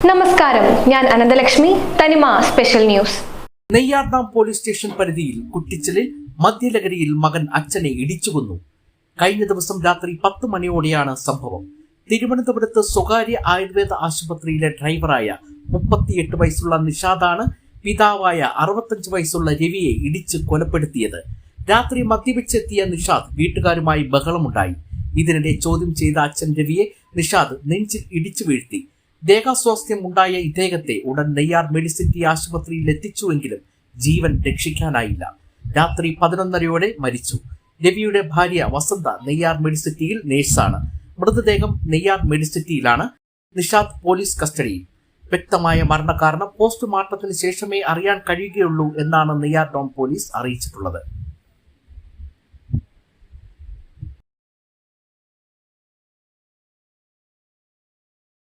നമസ്കാരം. ഞാൻ Ananthalakshmi Thanima special news. Neyyardam police station പരിധിയിൽ കുട്ടിച്ചലിൽ മദ്യലഹരിയിൽ മകൻ അച്ഛനെ ഇടിച്ചു കൊന്നു. കഴിഞ്ഞ ദിവസം രാത്രി പത്ത് മണിയോടെയാണ് സംഭവം. തിരുവനന്തപുരത്ത് സ്വകാര്യ ആയുർവേദ ആശുപത്രിയിലെ ഡ്രൈവറായ മുപ്പത്തിയെട്ട് വയസ്സുള്ള നിഷാദാണ് പിതാവായ അറുപത്തഞ്ച് വയസ്സുള്ള രവിയെ ഇടിച്ച് കൊലപ്പെടുത്തിയത്. രാത്രി മദ്യപിച്ചെത്തിയ നിഷാദ് വീട്ടുകാരുമായി ബഹളമുണ്ടായി. ഇതിനിടെ ചോദ്യം ചെയ്ത അച്ഛൻ രവിയെ നിഷാദ് നെഞ്ചിൽ ഇടിച്ചു വീഴ്ത്തി. ദേഹാസ്വാസ്ഥ്യം ഉണ്ടായ ഇദ്ദേഹത്തെ ഉടൻ നെയ്യാർ മെഡിസിറ്റി ആശുപത്രിയിൽ എത്തിച്ചുവെങ്കിലും ജീവൻ രക്ഷിക്കാനായില്ല. രാത്രി പതിനൊന്നരയോടെ മരിച്ചു. രവിയുടെ ഭാര്യ വസന്ത നെയ്യാർ മെഡിസിറ്റിയിൽ നേഴ്സാണ്. മൃതദേഹം നെയ്യാർ മെഡിസിറ്റിയിലാണ്. നിഷാദ് പോലീസ് കസ്റ്റഡിയിൽ. വ്യക്തമായ മരണകാരണം പോസ്റ്റ്മോർട്ടത്തിന് ശേഷമേ അറിയാൻ കഴിയുകയുള്ളൂ എന്നാണ് നെയ്യാർ ടൗൺ പോലീസ് അറിയിച്ചിട്ടുള്ളത്.